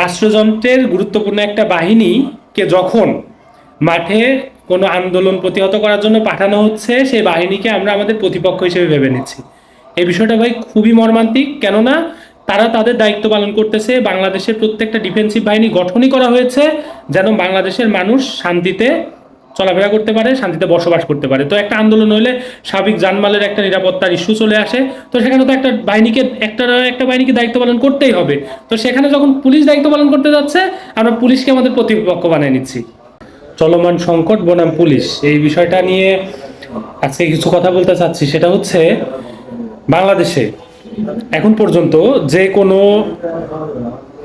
রাষ্ট্রযন্ত্রের গুরুত্বপূর্ণ একটা বাহিনীকে যখন মাঠে কোনো আন্দোলন প্রতিহত করার জন্য পাঠানো হচ্ছে, সেই বাহিনীকে আমরা আমাদের প্রতিপক্ষ হিসেবে ভেবে নিচ্ছি। এই বিষয়টা ভাই খুবই মর্মান্তিক, কেননা তারা তাদের দায়িত্ব পালন করতেছে। বাংলাদেশের প্রত্যেকটা ডিফেন্সিভ বাহিনী গঠনই করা হয়েছে যেন বাংলাদেশের মানুষ শান্তিতে চলাফেরা করতে পারে, শান্তিতে বসবাস করতে পারে। তো একটা আন্দোলন হলে স্বাভাবিক জানমালের একটা নিরাপত্তার ইস্যু চলে আসে। তো সেখানে তো একটা বাহিনীকে, একটা একটা বাহিনীকে দায়িত্ব পালন করতেই হবে। তো সেখানে যখন পুলিশ দায়িত্ব পালন করতে যাচ্ছে, আমরা পুলিশকে আমাদের প্রতিপক্ষ বানিয়ে নিচ্ছি। চলমান সংকট, বনাম পুলিশ। এই বিষয়টা নিয়ে আজকে কিছু কথা বলতে চাচ্ছি। সেটা হচ্ছে বাংলাদেশে এখন পর্যন্ত যে কোনো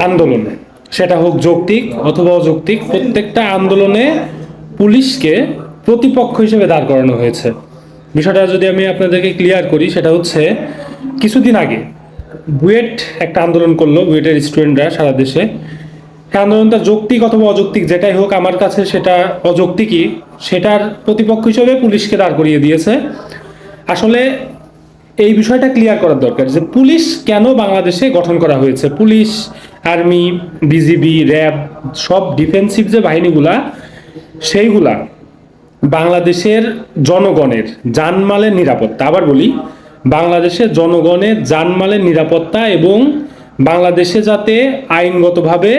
আন্দোলনে, সেটা হোক যৌক্তিক অথবা অযৌক্তিক, প্রত্যেকটা আন্দোলনে পুলিশকে প্রতিপক্ষ হিসেবে দাঁড় করানো হয়েছে। বিষয়টা যদি আমি আপনাদেরকে ক্লিয়ার করি, সেটা হচ্ছে কিছুদিন আগে বুয়েট একটা আন্দোলন করল, বুয়েটের স্টুডেন্টরা সারা দেশে। এই আন্দোলনটা যৌক্তিক অথবা অযৌক্তিক যেটাই হোক, আমার কাছে সেটা অযৌক্তিকই। সেটার প্রতিপক্ষ হিসেবে পুলিশকে দাঁড় করিয়ে দিয়েছে। আসলে এই বিষয়টা ক্লিয়ার করার দরকার যে পুলিশ কেন বাংলাদেশে গঠন করা হয়েছে? পুলিশ, আর্মি, বিজিবি, র্যাব, সব ডিফেন্সিভ যে বাহিনীগুলা সেইগুলা বাংলাদেশের জনগণের জানমালের নিরাপত্তা। আবার বলি, বাংলাদেশের জনগণের জানমালের নিরাপত্তা এবং বাংলাদেশে যাতে আইনগতভাবে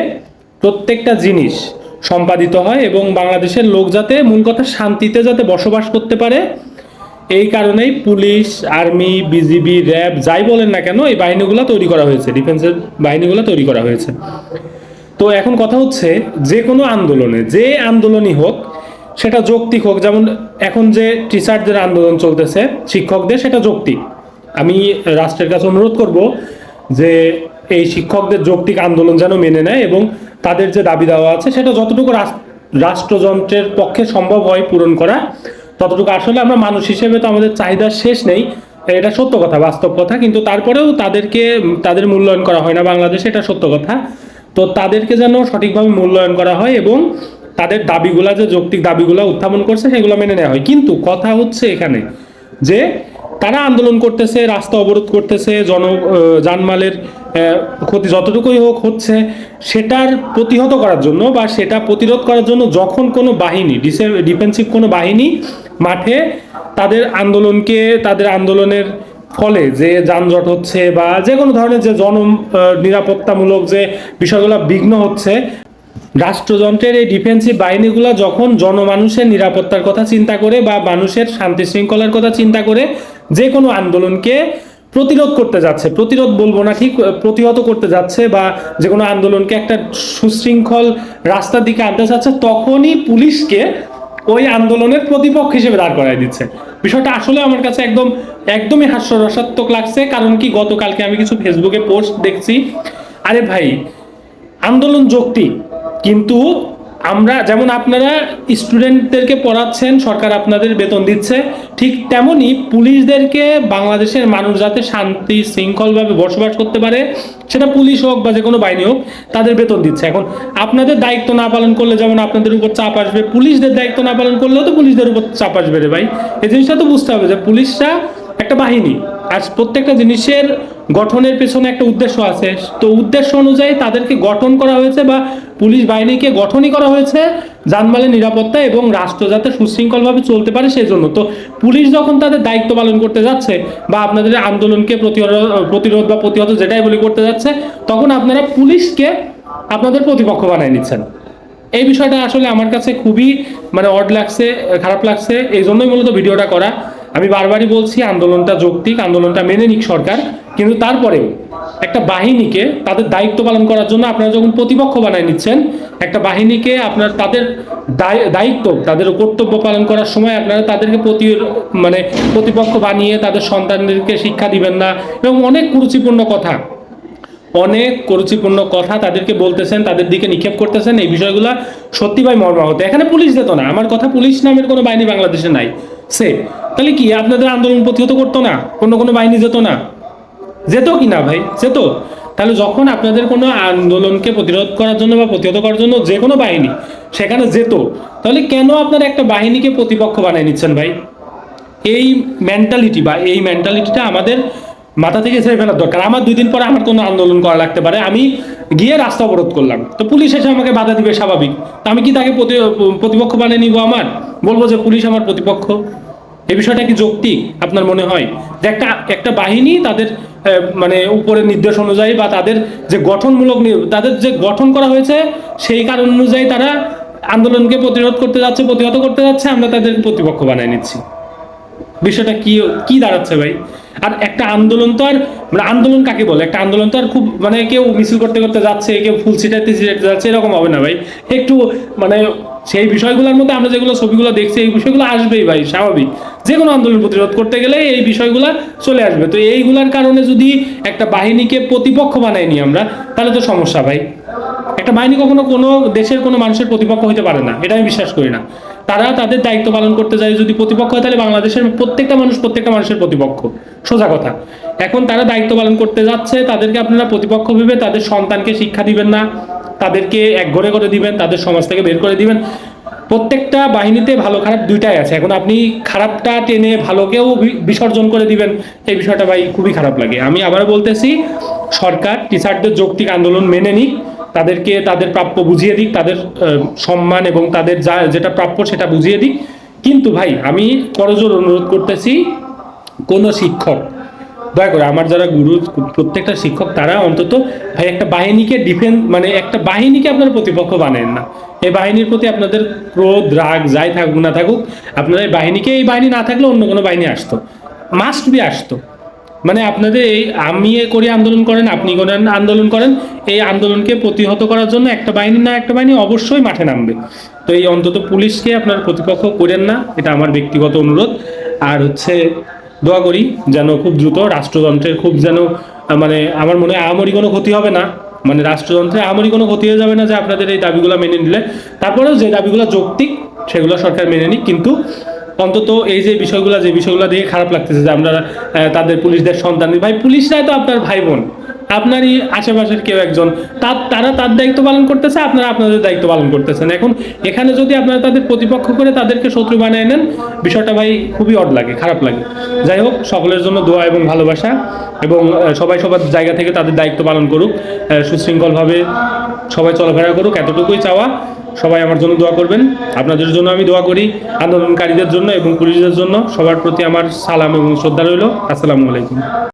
প্রত্যেকটা জিনিস সম্পাদিত হয় এবং বাংলাদেশের লোক যাতে মূল কথা শান্তিতে যাতে বসবাস করতে পারে, এই কারণেই পুলিশ, আর্মি, বিজিবি, র্যাব, যাই বলেন না কেন, এই বাহিনীগুলো তৈরি করা হয়েছে, ডিফেন্সের বাহিনীগুলো তৈরি করা হয়েছে। তো এখন কথা হচ্ছে যে কোনো আন্দোলনে, যে আন্দোলনই হোক, সেটা যৌক্তিক হোক। যেমন এখন যে টিচারদের আন্দোলন চলতেছে, শিক্ষকদের, সেটা যৌক্তিক। আমি রাষ্ট্রের কাছে অনুরোধ করব যে এই শিক্ষকদের যৌক্তিক আন্দোলন যেন মেনে নেয় এবং তাদের যে দাবি দেওয়া আছে, সেটা যতটুকু রাষ্ট্রযন্ত্রের পক্ষে সম্ভব হয় পূরণ করা, ততটুকু আসলে আমরা মানুষ হিসেবে তো আমাদের চাহিদার শেষ নেই। এটা সত্য কথা, বাস্তব কথা। কিন্তু তারপরেও তাদেরকে, তাদের মূল্যায়ন করা হয় না বাংলাদেশে, এটা সত্য কথা। তো তাদেরকে যেন সঠিকভাবে মূল্যায়ন করা হয় এবং তাদের দাবিগুলা, যে যৌক্তিক দাবিগুলো উত্থাপন করছে, সেগুলো মেনে নেওয়া হয়। কিন্তু কথা হচ্ছে এখানে যে তারা আন্দোলন করতেছে, রাস্তা অবরোধ করতেছে, জন জানমালের ক্ষতি যতটুকুই হোক হচ্ছে, সেটার প্রতিহত করার জন্য বা সেটা প্রতিরোধ করার জন্য যখন কোনো বাহিনী, ডিসে, ডিফেন্সিভ কোনো বাহিনী মাঠে তাদের আন্দোলনকে, তাদের আন্দোলনের ফলে যে যানজট হচ্ছে বা যে কোনো ধরনের যে জন নিরাপত্তামূলক যে বিষয়গুলো বিঘ্ন হচ্ছে, রাষ্ট্রযন্ত্রের এই ডিফেন্সিভ বাহিনীগুলো যখন জনমানুষের নিরাপত্তার কথা চিন্তা করে বা মানুষের শান্তি শৃঙ্খলার কথা চিন্তা করে, যে কোনো আন্দোলনকে প্রতিরোধ করতে যাচ্ছে, প্রতিরোধ বলব না, ঠিক, প্রতিহত করতে যাচ্ছে বা যে কোনো আন্দোলনকে একটা সুশৃঙ্খল রাস্তার দিকে আনতে চাচ্ছে তখনই পুলিশকে ওই আন্দোলনের প্রতিপক্ষ হিসেবে দাঁড় করাই দিচ্ছে। বিষয়টা আসলে আমার কাছে একদম, একদমই হাস্যরসাত্মক লাগছে, কারণ কি গতকালকে আমি কিছু ফেসবুকে পোস্ট দেখছি। আরে ভাই, আন্দোলন যৌক্তিক, কিন্তু আমরা যেমন আপনারা স্টুডেন্টদেরকে পড়াচ্ছেন, সরকার আপনাদের বেতন দিচ্ছে, ঠিক তেমনি পুলিশদেরকে বাংলাদেশের মানুষ যাতে শান্তি, শৃঙ্খলভাবে বসবাস করতে পারে, সেটা পুলিশ হোক বা যে কোনো বাহিনী হোক, তাদের বেতন দিচ্ছে। এখন আপনাদের দায়িত্ব না পালন করলে যেমন আপনাদের উপর চাপ আসবে, পুলিশদের দায়িত্ব না পালন করলেও তো পুলিশদের উপর চাপ আসবে রে ভাই। এই জিনিসটা তো বুঝতে হবে যে পুলিশরা একটা বাহিনী। আর প্রত্যেকটা জিনিসের গঠনের পেছনে একটা উদ্দেশ্য আছে। তো উদ্দেশ্য অনুযায়ী তাদেরকে গঠন করা হয়েছে বা পুলিশ বাহিনীকে গঠনই করা হয়েছে জানমালের নিরাপত্তা এবং রাষ্ট্র যাতে সুশৃঙ্খলভাবে চলতে পারে সেই জন্য তো পুলিশ যখন তাদের দায়িত্ব পালন করতে যাচ্ছে বা আপনাদের আন্দোলনকে প্রতিরোধ প্রতিরোধ বা প্রতিহত যেটাই বলি করতে যাচ্ছে, তখন আপনারা পুলিশকে আপনাদের প্রতিপক্ষ বানায় নিচ্ছেন। এই বিষয়টা আসলে আমার কাছে খুবই মানে অড লাগছে, খারাপ লাগছে এই জন্যই মূলত ভিডিওটা করা। আমি বারবারই বলছি, আন্দোলনটা যৌক্তিক, আন্দোলনটা মেনে নিক সরকার। কিন্তু তারপরেও একটা বাহিনীকে তাদের দায়িত্ব পালন করার জন্য আপনারা যখন প্রতিপক্ষ বানায় নিচ্ছেন, একটা বাহিনীকে আপনার তাদের দায়িত্ব, তাদের কর্তব্য পালন করার সময় আপনারা তাদেরকে প্রতি মানে প্রতিপক্ষ বানিয়ে তাদের সন্তানদেরকে শিক্ষা দিবেন না। এবং অনেক কুরুচিপূর্ণ কথা। অনেক কুরুচিপূর্ণ কথা তাদেরকে বলতেছেন, তাদের দিকে নিক্ষেপ করতেছেন। এই বিষয়গুলো সত্যি ভাই মর্মাহত। এখানে পুলিশ যেত না। আমার কথা পুলিশ নামের কোনো বাহিনী বাংলাদেশে নাই। সে তাহলে কি? আপনাদের আন্দোলন প্রতিহত করতো না? কোনো কোনো বাহিনী যেত না? যেত কি না ভাই? যেত। তাহলে যখন আপনাদের কোনো আন্দোলনকে প্রতিরোধ করার জন্য বা প্রতিহত করার জন্য যে কোনো বাহিনী সেখানে যেত, তাহলে কেন আপনারা একটা বাহিনীকে প্রতিপক্ষ বানিয়ে নিচ্ছেন ভাই? এই মেন্টালিটি বা এই মেন্টালিটিটা আমাদের মাথা থেকে ছেড়ে ফেলার দরকার। আমার দুই দিন পরে আমার কোনো আন্দোলন করা লাগতে পারে। আমি গিয়ে রাস্তা অবরোধ করলাম। তো পুলিশ এসে আমাকে বাধা দিবে স্বাভাবিক। তো আমি কি তাকে প্রতি- প্রতিপক্ষ বানিয়ে নিব আমার? বলব যে পুলিশ আমার প্রতিপক্ষ। এই বিষয়টা কি যৌক্তিক আপনার মনে হয়? যে একটা একটা বাহিনী তাদের মানে উপরের নির্দেশ অনুযায়ী বা তাদের যে গঠনমূলক তাদের যে গঠন করা হয়েছে, সেই কারণ অনুযায়ী তারা আন্দোলনকে প্রতিরোধ করতে যাচ্ছে, প্রতিহত করতে যাচ্ছে, আমরা তাদের প্রতিপক্ষ বানায় নিচ্ছি। বিষয়টা কি কি দাঁড়াচ্ছে ভাই? আর একটা আন্দোলন তো আর মানে আন্দোলন কাকে বলে? একটা আন্দোলন তো আর খুব মানে কেউ মিছিল করতে করতে যাচ্ছে, কেউ ফুল ছিটাইতে ছিটাইতে যাচ্ছে, এরকম হবে না ভাই। একটু মানে সেই বিষয়গুলোর মধ্যে আমরা যেগুলো ছবিগুলো দেখছি, এই বিষয়গুলো আসবেই ভাই, স্বাভাবিক। যে কোনো আন্দোলন প্রতিরোধ করতে গেলে এই বিষয়গুলো চলে আসবে। তো এইগুলার কারণে যদি একটা বাহিনীকে প্রতিপক্ষ বানাই নি আমরা, তাহলে তো সমস্যা ভাই। একটা বাহিনী কখনো কোনো দেশের কোনো মানুষের প্রতিপক্ষ হতে পারে না, এটা আমি বিশ্বাস করি না। তারা তাদের দায়িত্ব পালন করতে যায়, যদি প্রতিপক্ষ হয় তাহলে বাংলাদেশের প্রত্যেকটা মানুষ প্রত্যেকটা মানুষের প্রতিপক্ষ, সোজা কথা। এখন তারা দায়িত্ব পালন করতে যাচ্ছে, তাদেরকে আপনারা প্রতিপক্ষ ভেবে তাদের সন্তানকে শিক্ষা দিবেন না, তাদেরকে এক ঘরে করে দিবেন, তাদের সমাজ থেকে বের করে দিবেন। প্রত্যেকটা বাহিনীতে ভালো খারাপ দুইটাই আছে। এখন আপনি খারাপটা টেনে ভালোকেও বিসর্জন করে দিবেন, এই বিষয়টা ভাই খুবই খারাপ লাগে। আমি আবার বলতেছি, সরকার, টিচারদের যৌক্তিক আন্দোলন মেনে নিক। তাদেরকে তাদের প্রাপ্য বুঝিয়ে দিক, তাদের সম্মান এবং তাদের যা, যেটা প্রাপ্য সেটা বুঝিয়ে দিক। কিন্তু ভাই, আমি করজোর অনুরোধ করতেছি, কোনো শিক্ষক, দয়া করে আমার যারা গুরু, প্রত্যেকটা শিক্ষক, তারা অন্তত ভাই একটা বাহিনীকে ডিফেন্স মানে একটা বাহিনীকে আপনার প্রতিপক্ষ বানান না। এই বাহিনীর প্রতি আপনাদের ক্রোধ, রাগ, যাই থাকুক না থাকুক, আপনারা এই বাহিনীকে, এই বাহিনী না থাকলে অন্য কোনো বাহিনী আসতো। মাস্ট বি আসতো। মানে আপনাদের এই আমি এ করে আন্দোলন করেন, আপনি করেন আন্দোলন করেন, এই আন্দোলনকে প্রতিহত করার জন্য একটা বাহিনী না একটা বাহিনী অবশ্যই মাঠে নামবে। তো এই অন্তত পুলিশকে আপনার প্রতিপক্ষ করেন না, এটা আমার ব্যক্তিগত অনুরোধ। আর হচ্ছে দোয়া করি যেন খুব দ্রুত রাষ্ট্রযন্ত্রের খুব যেন মানে আমার মনে হয় আহামরি কোনো ক্ষতি হবে না। মানে রাষ্ট্রযন্ত্রে আহামরি কোনো ক্ষতি হয়ে যাবে না যে আপনাদের এই দাবিগুলো মেনে নিলে। তারপরেও যে দাবিগুলো যৌক্তিক, সেগুলো সরকার মেনে নিক। কিন্তু অন্তত এই যে বিষয়গুলো যে বিষয়গুলো দেখে খারাপ লাগতেছে যে আমরা তাদের পুলিশদের সন্তান ভাই, পুলিশরাই তো আপনার ভাই বোন আপনারই আশেপাশের কেউ একজন। তার তারা তার দায়িত্ব পালন করতেছে, আপনারা আপনাদের দায়িত্ব পালন করতেছেন। এখন এখানে যদি আপনারা তাদের প্রতিপক্ষ করে তাদেরকে শত্রু বানিয়ে নেন, বিষয়টা ভাই খুবই অড লাগে, খারাপ লাগে। যাই হোক, সকলের জন্য দোয়া এবং ভালোবাসা এবং সবাই সবার জায়গা থেকে তাদের দায়িত্ব পালন করুক। সুশৃঙ্খলভাবে সবাই চলাফেরা করুক, এতটুকুই চাওয়া। সবাই আমার জন্য দোয়া করবেন। আপনাদের জন্য আমি দোয়া করি। আন্দোলনকারীদের জন্য এবং পুলিশদের জন্য সবার প্রতি আমার সালাম এবং শ্রদ্ধা রইল। আসসালামু আলাইকুম।